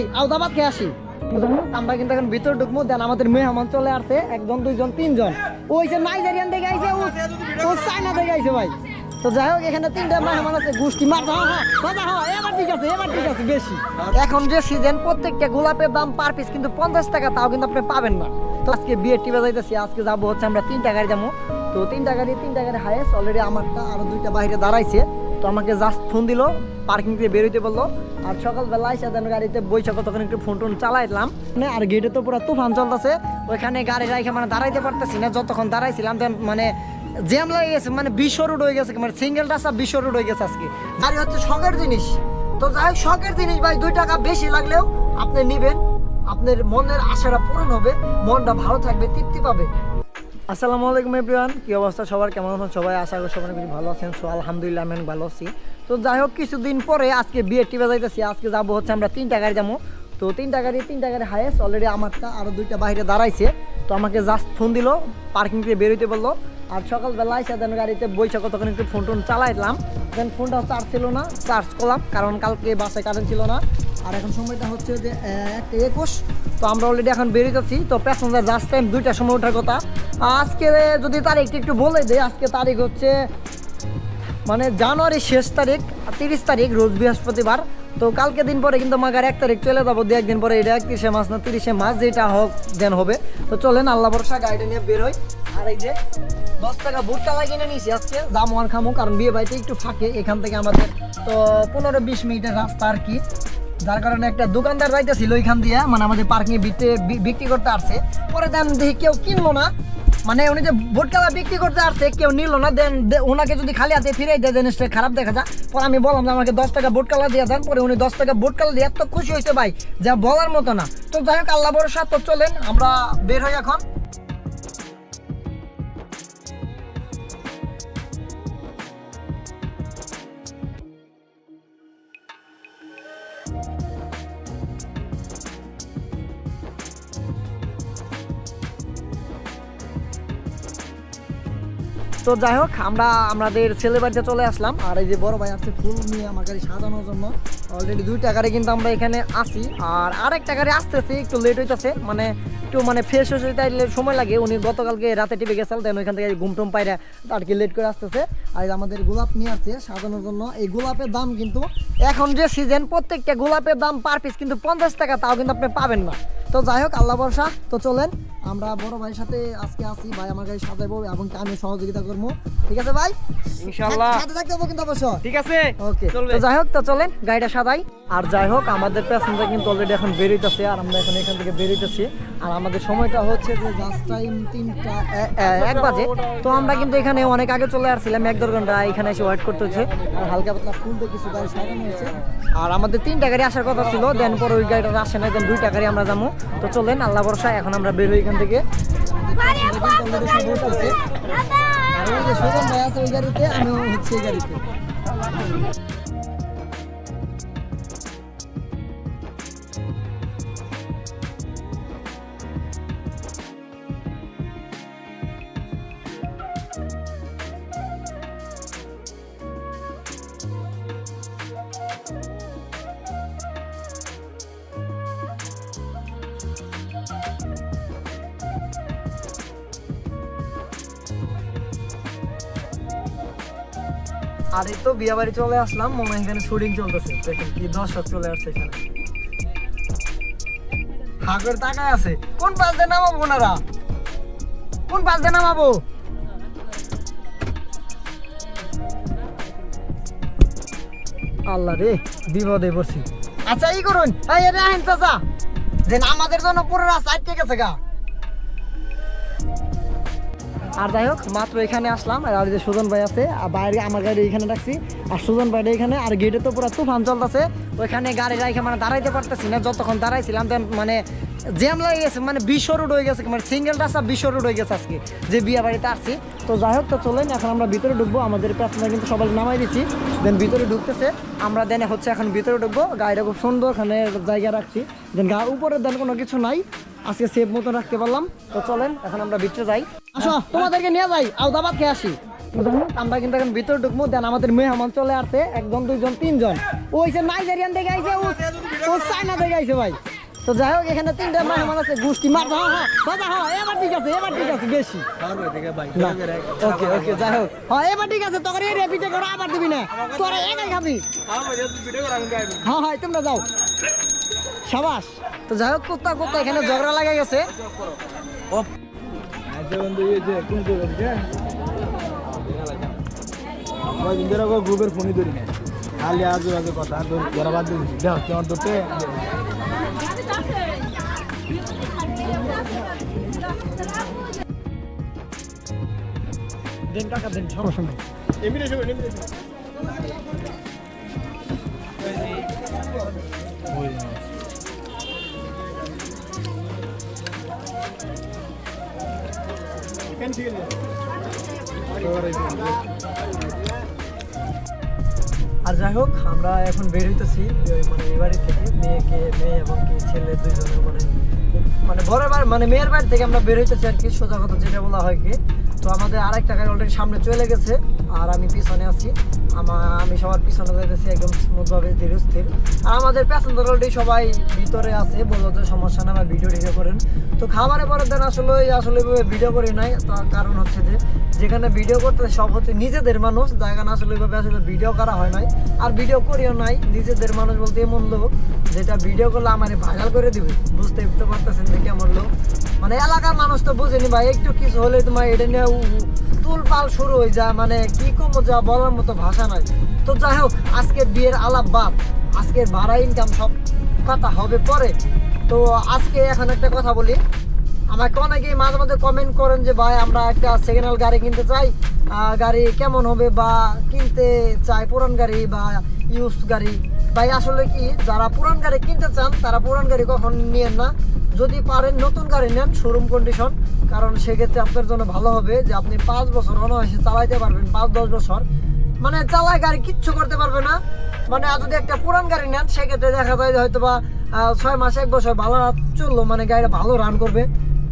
যাই আউদাবাদ খেয়ে আসি? আমরা কিন্তু এখন ভিতরে ঢুকবো, দেন আমাদের মেহমান চলে আসছে, একজন, দুইজন, তিনজন। ওই যে নাইজেরিয়ান দেখে আইছে, ও- চাইনা দেখে আইছে ভাই। তো যাই হোক, এখানে তিনটা মেহমান আছে, গোষ্ঠী, মার হ্যাঁ হ্যাঁ এবার ঠিক আছে, এবার ঠিক আছে, বেশি। এখন যে সিজন প্রত্যেকটা গোলাপের দাম পার পিস কিন্তু পঞ্চাশ টাকা, তাও কিন্তু আপনি পাবেন না। তো আজকে বিয়ে টিপে যাইতেছি, আজকে যাব হচ্ছে আমরা তিনটা গাড়ি যাব। তো তিনটা গাড়ি তিনটা গাড়ি হাইয়েস্ট অলরেডি আমারটা আরও দুইটা বাইরে দাঁড়াইছে। তো আমাকে জাস্ট ফোন দিল পার্কিং থেকে বেরোইতে বলল। আর সকালবেলা এসে দেন গাড়িতে সকল তখন একটু ফোন টোন চালাইলাম মানে আর গেটে তো পুরো তুফান চলতেছে, ওইখানে গাড়ি রাখে মানে দাঁড়াইতে পারতেছি না, যতক্ষণ দাঁড়াইছিলাম দেন মানে জ্যাম লেগে গেছে মানে বিশ্ব রোড হয়ে গেছে মানে সিঙ্গেল রাস্তা বিশ্ব রোড হয়ে গেছে আজকে। গাড়ি হচ্ছে শখের জিনিস। তো যাই শখের জিনিস ভাই, দুই টাকা বেশি লাগলেও আপনি নিবেন। আপনার মনের আশাটা পূরণ হবে, মনটা ভালো থাকবে, তৃপ্তি পাবে। আসসালামু আলাইকুম এভরিওয়ান কি অবস্থা সবার? কেমন আছেন সবাই? আশা করি সবাই কিছু ভালো আছেন। সো আলহামদুলিল্লাহ, আমি ভালো আছি। তো যাই হোক, কিছুদিন পরে আজকে বিয়ে টিভে যাইতেছি। আজকে যাব হচ্ছে আমরা তিনটা গাড়ি যাব। তো তিনটা গাড়ি তিনটা গাড়ি হাইয়েস্ট অলরেডি আমারটা আরও দুইটা বাইরে দাঁড়াইছে। তো আমাকে জাস্ট ফোন দিল পার্কিং থেকে বেরোইতে বলল। আর সকালবেলা এসে দেন গাড়িতে বৈশাখ তখন একটু ফোন টোন চালাইলাম দেন ফোনটা চার্জ ছিল না চার্জ করলাম। কারণ কালকে বাসে কারেন্ট ছিল না। আর এখন সময়টা হচ্ছে যে একটা একুশ। তো আমরা অলরেডি এখন বেরোতেছি তো প্যাসেঞ্জার জাস্ট টাইম দুইটার সময় ওঠার কথা। আজকে যদি তারিখটা একটু বলে দেয় আজকে তারিখ হচ্ছে মানে জানুয়ারি শেষ তারিখ তিরিশ তারিখ, রোজ বৃহস্পতিবার। তো কালকে দিন পরে কিন্তু মাগার এক তারিখ চলে যাব, দু একদিন পরে এটা একত্রিশে মাস না তিরিশে মাস যেটা হোক দেন হবে। তো চলেন, আল্লাহ ভরসা, গাড়িটা নিয়ে বের হই। আর এই যে দশ টাকা ভুট্টা লাগিয়ে নিয়েছি আজকে আর খামো, কারণ বিয়ে বাড়িতে একটু ফাঁকে, এখান থেকে আমাদের তো পনেরো বিশ মিনিটের রাস্তা আর কি। যার কারণে একটা দোকানদার যাইতেছিল ওইখান দিয়ে মানে আমাদের পার্কিং বিক্রি করতে আসছে। পরে দেন দেখি কেউ কিনলো না মানে উনি যে ভোটকা বিক্রি করতে আসছে, কেউ নিল না, দেন ওনাকে যদি খালি হাতে ফিরে দেয় জিনিসটা খারাপ দেখা যায়। পরে আমি বললাম যে, আমাকে দশ টাকা ভোটকালা দিয়ে দেন। পরে উনি দশ টাকা ভোটকালা দিয়ে এত খুশি হয়েছে ভাই, যা বলার মতো না। তো যাই হোক আল্লাহ বড় তো চলেন, আমরা বের হই এখন। তো যাই হোক, আমরা আমাদের ছেলে বাড়িতে চলে আসলাম। আর এই যে বড় ভাই আসছে ফুল নিয়ে আমার গাড়ি সাজানোর জন্য। অলরেডি দুই গাড়ি কিন্তু আমরা এখানে আসি আর আরেকটা গাড়ি আসতেছে, একটু লেট হইতেছে। মানে একটু মানে ফ্রেশ হয়ে তাই সময় লাগে। উনি গতকালকে রাতে টিপে গেছিল, দেন ওইখান থেকে ঘুম টুম পাইরা আর কি লেট করে আসতেছে। আর আমাদের গোলাপ নিয়ে আসছে সাজানোর জন্য। এই গোলাপের দাম কিন্তু এখন যে সিজন প্রত্যেকটা গোলাপের দাম পার পিস কিন্তু পঞ্চাশ টাকা তাও কিন্তু আপনি পাবেন না। তো যাই হোক আল্লাহ বর্ষা তো চলেন আমরা বড় ভাইয়ের সাথে আজকে আসি ভাই আমার গাড়ি সাজাইবো এবং আমি সহযোগিতা করব। ঠিক আছে ভাই? ইনশাআল্লাহ। সাথে থাকতে হবে কিন্তু অবশ্য ঠিক আছে। ওকে তো যাই হোক তো চলেন গাড়িটা সাজাই। আর যাই হোক আমাদের প্যাসেঞ্জার কিন্তু অলরেডি এখন বেরোইতেছে আর আমরা এখন এখান থেকে বেরোইতেছি আর আমাদের সময়টা হচ্ছে যে জাস্ট টাইম তিনটা এক বাজে। তো আমরা কিন্তু এখানে অনেক আগে চলে আসছিলাম এক দেড় ঘণ্টা এখানে এসে ওয়েট করতে হচ্ছে আর হালকা পাতলা ফুল দিয়ে কিছু গাড়ি সাজানো হয়েছে। আর আমাদের তিনটা গাড়ি আসার কথা ছিল দেন পরে ওই গাড়িটা আসে না দেন দুইটা গাড়ি আমরা যাব। তো চলেন আল্লাহ ভরসা এখন আমরা বের হই এখান থেকে। আমি আর ওই যে সুজন ভাই আছে ওই গাড়িতে আমি হচ্ছে এই গাড়িতে। আর এই তো বিয়ে বাড়ি চলে আসলাম, মনে হয় এখানে শুটিং চলতেছে। দেখেন কি দর্শক চলে আসছে এখানে। হাগর তাকায় আছে। কোন পাশ দিয়ে নামাবো ওনারা? কোন পাশ দিয়ে নামাবো? আল্লাহ রে, বিপদে পড়ছি। আচ্ছা ই করুন। এই রে আহেন চাচা। দেন, আমাদের জন্য পুরো রাস্তা আটকে গেছে গা। আর যাই হোক, মাত্র এখানে আসলাম, আর যে সুজন ভাই আছে, আর বাইরে আমার গাড়ি এখানে রাখছি। আর সুজন ভাই এখানে, আর গেটে তো পুরো তুফান চলতেছে। ওইখানে গাড়ি রাখে মানে দাঁড়াইতে পারতেছি না, যতক্ষণ দাঁড়াইছিলাম মানে জ্যাম লেগে গেছে মানে বিশ্ব রোড হয়ে গেছে মানে সিঙ্গেল রাস্তা বিশ্ব রোড হয়ে গেছে আজকে, যে বিয়ে বাড়িতে আসছি। তো যাই হোক, তো চলেন, এখন আমরা ভিতরে ঢুকবো, আমাদের প্যাসেঞ্জার কিন্তু সবাই নামাই দিচ্ছি। দেন ভিতরে ঢুকতেছে, আমরা দেন হচ্ছে এখন ভিতরে ঢুকবো, গাড়িটা খুব সুন্দর, ওখানে জায়গা রাখছি। দেন গা উপরে দেন কোনো কিছু নাই আজকে সেফ মতো রাখতে পারলাম। তো চলেন, এখন আমরা ভিতরে যাই। আসো, তোমাদেরকে নিয়ে যাই, আউদাবাদ খেয়ে আসি। আমরা কিন্তু এখন ভিতরে ঢুকবো, দেন আমাদের মেহমান চলে আসছে, একজন, দুইজন, তিনজন। ওই যে নাইজেরিয়ান দেখে আইছে, ও চায়না দেখে আইছে ভাই। তো যাই হোক, এখানে তিনটা মেহমান আছে, গোষ্ঠী। মার হ্যাঁ হ্যাঁ দাদা হ্যাঁ এবার ঠিক আছে, এবার ঠিক আছে, বেশি। ওকে ওকে, যাই হোক। হ্যাঁ এবার ঠিক আছে তোর এই রেপিটে করে আবার দিবি না। তোরা একাই খাবি। হ্যাঁ হ্যাঁ তোমরা যাও। সাবাস। তো যাই হোক কোথা কোথা এখানে ঝগড়া লাগা গেছে। গ্রুপের ফোনই ধরি না খালি আজু বাজু কথা ধর বাদ ধরতে নেই আর যাই হোক, আমরা এখন বের হইতেছি মানে এই বাড়ি থেকে, মেয়েকে, মেয়ে এবং কি ছেলে দুইজনে মানে মানে বড় মানে মেয়ের বাড়ি থেকে আমরা বের হইতেছি আর কি, সোজা কথা যেটা বলা হয় কি। তো আমাদের আরেকটা গাড়ি অলরেডি সামনে চলে গেছে, আর আমি পিছনে আছি। আমি সবার পিছনে যাইতেছি, একদম স্মুথভাবে ধীরে স্থির। আর আমাদের প্যাসেঞ্জার অলরেডি সবাই ভিতরে আছে, বলল যে সমস্যা না ভিডিও টিডিও করেন। তো খাবারের পরে দেন আসলে আসলে ভিডিও করি নাই। তার কারণ হচ্ছে যে, যেখানে ভিডিও করতে সব হচ্ছে নিজেদের মানুষ যেখানে আসলে ওইভাবে আসলে ভিডিও করা হয় নাই। আর ভিডিও করিও নাই, নিজেদের মানুষ বলতে এমন লোক, যেটা ভিডিও করলে আমার ভাইরাল করে দিবে। বুঝতে তো পারতেছেন যে কেমন লোক। মানে এলাকার মানুষ তো বুঝেনি ভাই, একটু কিছু হলে তোমার এটা নিয়ে তুলপাল শুরু হয়ে যায়। মানে কি কমো যা বলার মতো ভাষা নাই তো যাই হোক আজকে বিয়ের আলাপ বাদ, আজকের ভাড়া ইনকাম সব কথা হবে পরে। তো আজকে এখন একটা কথা বলি। আমাকে অনেকেই মাঝে মাঝে কমেন্ট করেন যে, ভাই, আমরা একটা সেকেন্ড হ্যান্ড গাড়ি কিনতে চাই। গাড়ি কেমন হবে বা কিনতে চাই পুরান গাড়ি বা ইউজ গাড়ি? ভাই, আসলে কি, যারা পুরান গাড়ি কিনতে চান, তারা পুরান গাড়ি কখন নিয়েন না? যদি পারেন নতুন গাড়ি নেন শোরুম কন্ডিশন কারণ সেক্ষেত্রে আপনার জন্য ভালো হবে যে, আপনি পাঁচ বছর অনায়াসে চালাইতে পারবেন, পাঁচ দশ বছর। মানে চালায় গাড়ি কিচ্ছু করতে পারবে না। মানে যদি একটা পুরান গাড়ি নেন, সেক্ষেত্রে দেখা যায় হয়তো বা ছয় মাস, এক বছর ভালো চলল মানে গাড়িটা ভালো রান করবে।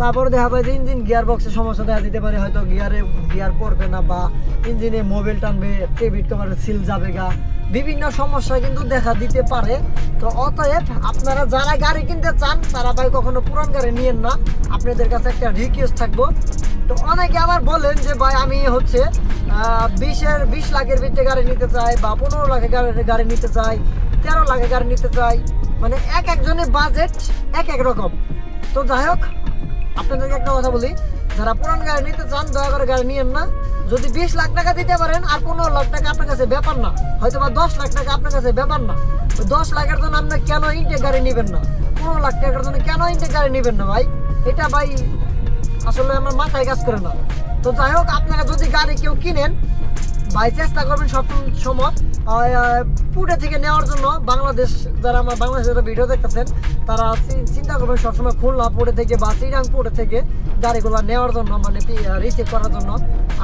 তারপরে দেখা যায় যে ইঞ্জিন গিয়ার বক্সের সমস্যা দেখা দিতে পারে, হয়তো গিয়ারে গিয়ার পড়বে না বা ইঞ্জিনে মোবিল টানবে টেবিট কভারের সিল যাবে গা। বিভিন্ন সমস্যা কিন্তু দেখা দিতে পারে। তো অতএব আপনারা যারা গাড়ি কিনতে চান, তারা ভাই কখনো পুরান গাড়ি নিয়েন না। আপনাদের কাছে একটা রিকোয়েস্ট থাকব। তো অনেকে আবার বলেন যে, ভাই, আমি হচ্ছে বিশের বিশ লাখের ভিতরে গাড়ি নিতে চাই বা পনেরো লাখের গাড়ি গাড়ি নিতে চাই, তেরো লাখের গাড়ি নিতে চাই। মানে এক একজনের বাজেট এক এক রকম। তো যাই হোক, আপনাদেরকে একটা কথা বলি, যারা পুরান গাড়ি নিতে চান, দয়া করে গাড়ি নিয়েন না। যদি বিশ লাখ টাকা দিতে পারেন, আর পনেরো লাখ টাকা আপনার কাছে ব্যাপার না হয়তো বা দশ লাখ টাকা আপনার কাছে ব্যাপার না। দশ লাখের জন্য আপনি কেন ইন্টেক গাড়ি নেবেন না? পনেরো লাখ টাকার জন্য কেন ইন্টেক গাড়ি নেবেন না, ভাই? এটা, ভাই আসলে আমার মাথায় কাজ করে না। তো যাই হোক, আপনারা যদি গাড়ি কেউ কিনেন, ভাই চেষ্টা করবেন সব সময় পুটে থেকে নেওয়ার জন্য। বাংলাদেশ, যারা আমার বাংলাদেশে যারা ভিডিও দেখতেছেন, তারা চিন্তা করবেন সবসময় খুলনা পুটে থেকে বা চিরাং পুটে থেকে গাড়িগুলো নেওয়ার জন্য মানে রিসিভ করার জন্য।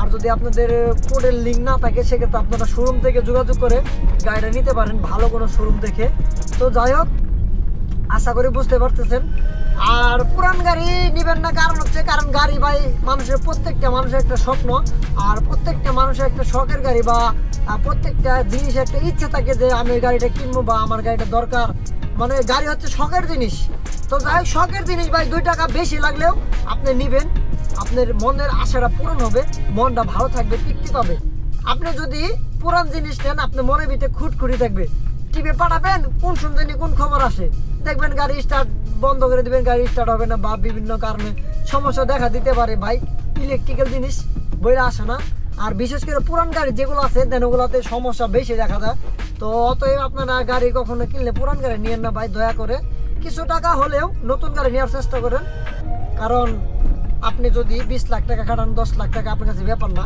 আর যদি আপনাদের পুটের লিঙ্ক না থাকে, সেক্ষেত্রে আপনারা শোরুম থেকে যোগাযোগ করে গাড়িটা নিতে পারেন, ভালো কোনো শোরুম দেখে। তো যাই হোক আশা করি বুঝতে পারতেছেন। আর পুরান গাড়ি নিবেন না, কারণ হচ্ছে, কারণ গাড়ি ভাই মানুষের প্রত্যেকটা মানুষের একটা স্বপ্ন। আর প্রত্যেকটা মানুষের একটা শখের গাড়ি বা প্রত্যেকটা জিনিস একটা ইচ্ছে থাকে যে আমি এই গাড়িটা কিনবো বা আমার গাড়িটা দরকার। মানে গাড়ি হচ্ছে শখের জিনিস। তো যাই, শখের জিনিস ভাই দুই টাকা বেশি লাগলেও আপনি নিবেন। আপনার মনের আশাটা পূরণ হবে, মনটা ভালো থাকবে, তৃপ্তি পাবে। আপনি যদি পুরান জিনিস নেন আপনার মনের ভিতরে খুঁটখুটি থাকবে। টিভি পাঠাবেন, কোন শুনতেনি কোন খবর আসে? দেখবেন গাড়ি স্টার্ট বন্ধ করে দিবেন, গাড়ি স্টার্ট হবে না বা বিভিন্ন কারণে সমস্যা দেখা দিতে পারে। বাইক ইলেকট্রিক্যাল জিনিস বইরা আসে না। আর বিশেষ করে পুরান গাড়ি যেগুলো আছে, দেন ওগুলোতে সমস্যা বেশি দেখা যায় তো অতএব আপনারা গাড়ি কখনো কিনলে পুরান গাড়ি নিয়েন না ভাই, দয়া করে। কিছু টাকা হলেও নতুন গাড়ি নেওয়ার চেষ্টা করেন। কারণ আপনি যদি বিশ লাখ টাকা খাটান, দশ লাখ টাকা আপনার কাছে ব্যাপার না।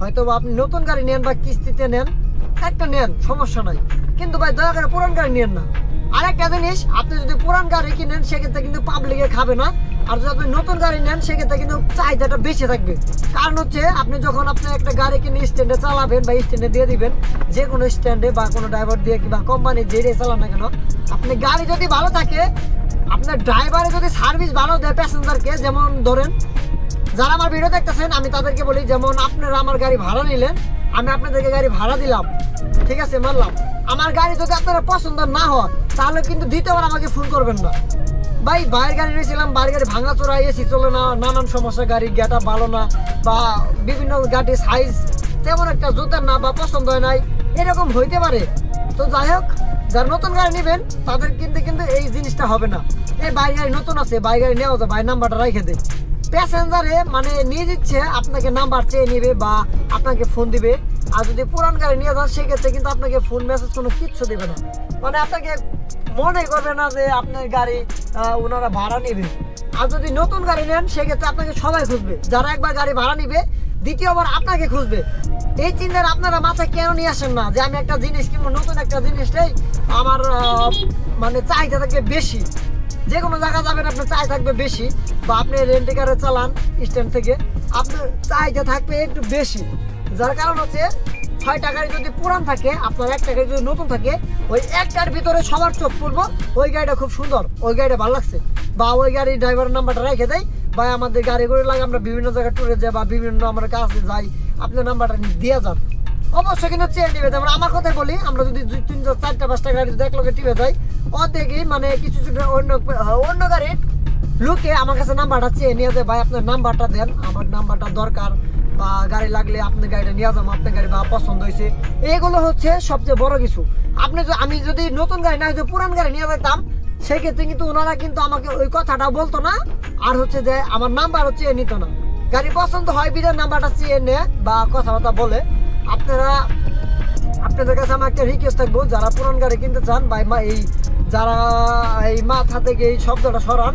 হয়তো আপনি নতুন গাড়ি নেন বা কিস্তিতে নেন, একটা নেন, সমস্যা নাই। কিন্তু ভাই, দয়া করে পুরান গাড়ি নেন না। আরেকটা জিনিস, আপনি যদি পুরান গাড়ি কিনেন, সেক্ষেত্রে কিন্তু পাবলিকে খাবে না। আর যদি আপনি নতুন গাড়ি নেন, সেক্ষেত্রে কিন্তু চাহিদাটা বেশি থাকবে। কারণ হচ্ছে, আপনি যখন আপনি একটা গাড়ি কিনে স্ট্যান্ডে চালাবেন বা স্ট্যান্ডে দিয়ে দিবেন, যে কোনো স্ট্যান্ডে বা কোনো ড্রাইভার দিয়ে কিংবা কোম্পানি যেটাই চালান না কেন, আপনি গাড়ি যদি ভালো থাকে, আপনার ড্রাইভারে যদি সার্ভিস ভালো দেয় প্যাসেঞ্জারকে যেমন ধরেন, যারা আমার ভিডিও দেখতেছেন, আমি তাদেরকে বলি, যেমন আপনারা আমার গাড়ি ভাড়া নিলেন আমি আপনাদেরকে গাড়ি ভাড়া দিলাম। ঠিক আছে, মানলাম। আমার গাড়ি যদি আপনারা পছন্দ না হয়, তাহলে কিন্তু দ্বিতীয়বার আমাকে ফোন করবেন না। ভাই, বাইরের গাড়ি নিয়েছিলাম বাইরের গাড়ি ভাঙা চোরা এসি চলে না, নানান সমস্যা, গাড়ি গেটা ভালো না, বা বিভিন্ন গাড়ির সাইজ তেমন একটা জুতার না, বা পছন্দ হয় নাই, এরকম হইতে পারে। তো যাই হোক, যারা নতুন গাড়ি নেবেন, তাদের কিন্তু কিন্তু এই জিনিসটা হবে না। এই বাইরের গাড়ি নতুন আছে, বাইরের গাড়ি নেওয়া যায় বাইরের নাম্বারটা রেখে দেয় প্যাসেঞ্জারে মানে নিয়ে দিচ্ছে আপনাকে নাম্বার চেয়ে নেবে বা আপনাকে ফোন দিবে। আর যদি পুরান গাড়ি নিয়ে যান, সেক্ষেত্রে কিন্তু আপনাকে ফোন মেসেজ কোনো কিচ্ছু দেবে না। মানে আপনাকে মনে করবে না যে আপনার গাড়ি ওনারা ভাড়া নেবে। আর যদি নতুন গাড়ি নেন, সেক্ষেত্রে আপনাকে সবাই খুঁজবে। যারা একবার গাড়ি ভাড়া নিবে, দ্বিতীয়বার আপনাকে খুঁজবে। এই চিন্তার আপনারা মাথায় কেন নিয়ে আসেন না? যে আমি একটা জিনিস কিনবো, নতুন একটা জিনিসটাই আমার মানে চাহিদা থাকবে বেশি। যে কোনো জায়গা যাবেন, আপনার চাই থাকবে বেশি। বা আপনি রেন্টে কারে চালান স্ট্যান্ড থেকে। আপনার চাহিদা থাকবে একটু বেশি। যার কারণ হচ্ছে ছয় টাকার যদি পুরান থাকে, আপনার এক টাকার যদি নতুন থাকে, ওই একটার ভিতরে সবার চোখ পড়ব, ওই গাড়িটা খুব সুন্দর, ওই গাড়িটা ভালো লাগছে। বা ওই গাড়ির ড্রাইভারের নাম্বারটা রেখে দেয় বা আমাদের গাড়ি করে লাগে আমরা বিভিন্ন জায়গায় ট্যুরে যাই বা বিভিন্ন আমরা কাছে যাই, আপনার নাম্বারটা দিয়ে যান। অবশ্যই কিন্তু চেয়ে নিবে যেমন আমার কথাই বলি, আমরা যদি দুই তিনটা চারটা, পাঁচটা গাড়ি যদি এক লোকে টিপে যাই অর্ধেকই মানে কিছু অন্য অন্য গাড়ির লোকে আমার কাছে নাম্বারটা চেয়ে নিয়ে যায়, ভাই, আপনার নাম্বারটা দেন, আমার নাম্বারটা দরকার বা গাড়ি লাগলে আপনার গাড়িটা নিয়ে যাব আপনার গাড়ি বা পছন্দ হয়েছে। এগুলো হচ্ছে সবচেয়ে বড় কিছু। আপনি আমি যদি নতুন গাড়ি না, যদি পুরান গাড়ি নিয়ে যেতাম, সেক্ষেত্রে কিন্তু ওনারা কিন্তু আমাকে ওই কথাটা বলতো না, আর হচ্ছে যে আমার নাম্বার হচ্ছে নিত না। গাড়ি পছন্দ হয় বিদের নাম্বারটা চেয়ে নে বা কথাবার্তা বলে। আপনারা, আপনাদের কাছে আমার একটা রিকোয়েস্ট থাকব, যারা পুরান গাড়ি কিনতে চান বা এই যারা এই মাথা থেকে এই শব্দটা সরান,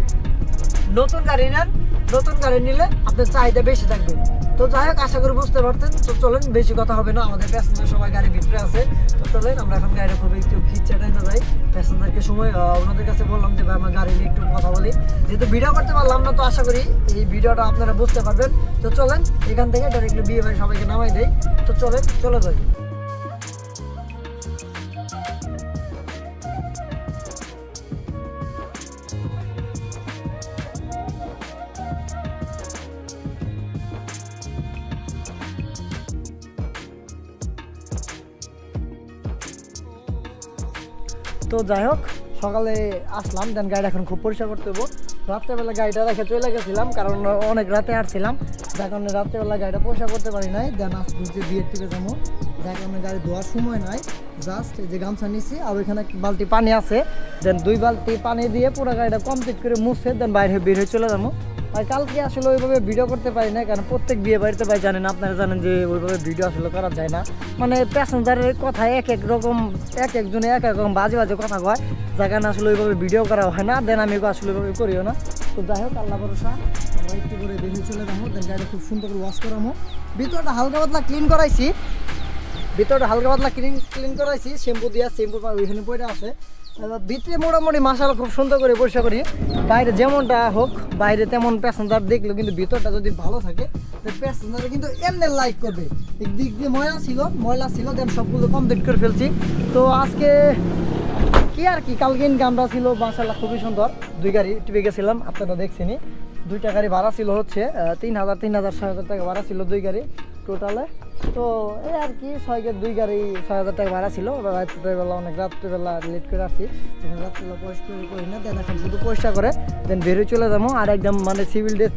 নতুন গাড়ি নেন, নতুন গাড়ি নিলে আপনার চাহিদা বেশি থাকবে। তো যাই হোক, আশা করি বুঝতে পারতেন। তো চলেন, বেশি কথা হবে না, আমাদের প্যাসেঞ্জার সবাই গাড়ি ভিতরে আছে। তো চলেন, আমরা এখন গাড়িটা খুবই একটু খিচ্ছে না যাই। প্যাসেঞ্জারকে সময় ওনাদের কাছে বললাম যে, ভাই, আমার গাড়ি নিয়ে একটু কথা বলি। যেহেতু ভিডিও করতে পারলাম না, তো আশা করি এই ভিডিওটা আপনারা বুঝতে পারবেন। তো চলেন, এখান থেকে ডাইরেক্টলি বিয়ে বাড়ি সবাইকে নামাই দেয় তো চলেন, চলে যাই। তো যাই হোক, সকালে আসলাম দেন গাড়ি এখন খুব পরিষ্কার করতে হব রাত্রেবেলা গাড়িটা রেখে চলে গেছিলাম, কারণ অনেক রাতে আসছিলাম যার কারণে রাত্রেবেলা গাড়িটা পরিষ্কার করতে পারি নাই দেন আজ বুঝতে বিয়ের টিপে যাব যার কারণে গাড়ি ধোয়ার সময় নাই জাস্ট এই যে গামছা নিছি, আর ওইখানে বালতি পানি আছে। দেন দুই বালতি পানি দিয়ে পুরো গাড়িটা কমপ্লিট করে মুছে দেন বাইরে বের হয়ে চলে যাব। আর কালকে আসলে ওইভাবে ভিডিও করতে পারি না কারণ প্রত্যেক বিয়ে বাড়িতে ভাই জানেন, আপনারা জানেন যে ওইভাবে ভিডিও আসলে করা যায় না। মানে প্যাসেঞ্জারের কথা এক এক রকম, এক একজনে এক এক রকম বাজে বাজে কথা কয়, যার কারণে আসলে ওইভাবে ভিডিও করা হয় না, দেন আমি আসলে ওইভাবে করিও না। তো যাই হোক, আল্লাহ ভরসা একটু করে বেরিয়ে চলে যাব, দেন গাড়িটা খুব সুন্দর করে ওয়াশ করামো ভিতরটা হালকা পাতলা ক্লিন করাইছি। ভিতরটা হালকা পাতলা ক্লিন ক্লিন করাইছি শ্যাম্পু দিয়া শ্যাম্পু ওইখানে পড়ে আছে। ভিতরে মোটামুটি মাসাল খুব সুন্দর করে পরিষ্কার করি। বাইরে যেমনটা হোক, বাইরে তেমন প্যাসেঞ্জার দেখল কিন্তু ভিতরটা যদি ভালো থাকে প্যাসেঞ্জার কিন্তু এমনি লাইক করবে। দিক দিয়ে ময়লা ছিল ময়লা ছিল দেন সবগুলো কমপ্লিট করে ফেলছি। তো আজকে কি আর কি, কালকে ইনকামটা ছিল, মাসাল্লাহ খুবই সুন্দর। দুই গাড়ি টিপে গেছিলাম, আপনারা দেখছেনই। দুইটা গাড়ি ভাড়া ছিল হচ্ছে তিন হাজার তিন হাজার ছয় হাজার টাকা ভাড়া ছিল দুই গাড়ি টোটালে তো এই আর কি ছয় গে- দুই গাড়ি ছয় হাজার টাকা ভাড়া ছিল। রাত্রিবেলা, অনেক রাত্রিবেলা লেট করে আসছি। রাত্রিবেলা পরিষ্কার করি না, দেন এখন শুধু পরিষ্কার করে, দেন বেরিয়ে চলে যাব। আর একদম মানে সিভিল ড্রেস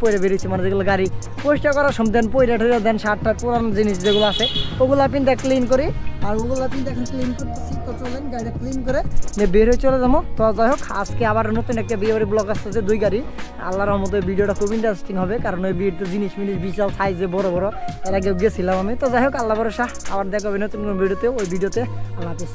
পরে বেরিয়েছি মানে যেগুলো গাড়ি পরিষ্কার করার সময়, দেন পয়রা ঠরে দেন শার্ট টার্ট পুরানো জিনিস যেগুলো আছে, ওগুলা পিনটা ক্লিন করি। আর ওগুলা পিনটা এখন ক্লিন করতেছি। তো চলেন গাড়িটা ক্লিন করে নিয়ে বের হয়ে চলে যাব। তো যাই হোক, আজকে আবার নতুন একটা বিয়ে বাড়ি ব্লগ আসতেছে দুই গাড়ি। আল্লাহর রহমতে ভিডিওটা খুব ইন্টারেস্টিং হবে, কারণ ওই বিয়ের তো জিনিস মিনিস বিশাল সাইজে বড় বড়। এর আগে গেছিলাম আমি। তো যাই হোক, আল্লাহ ভরসা। আবার দেখো নতুন কোনো ভিডিওতে, ওই ভিডিওতে। আল্লাহ হাফিজ।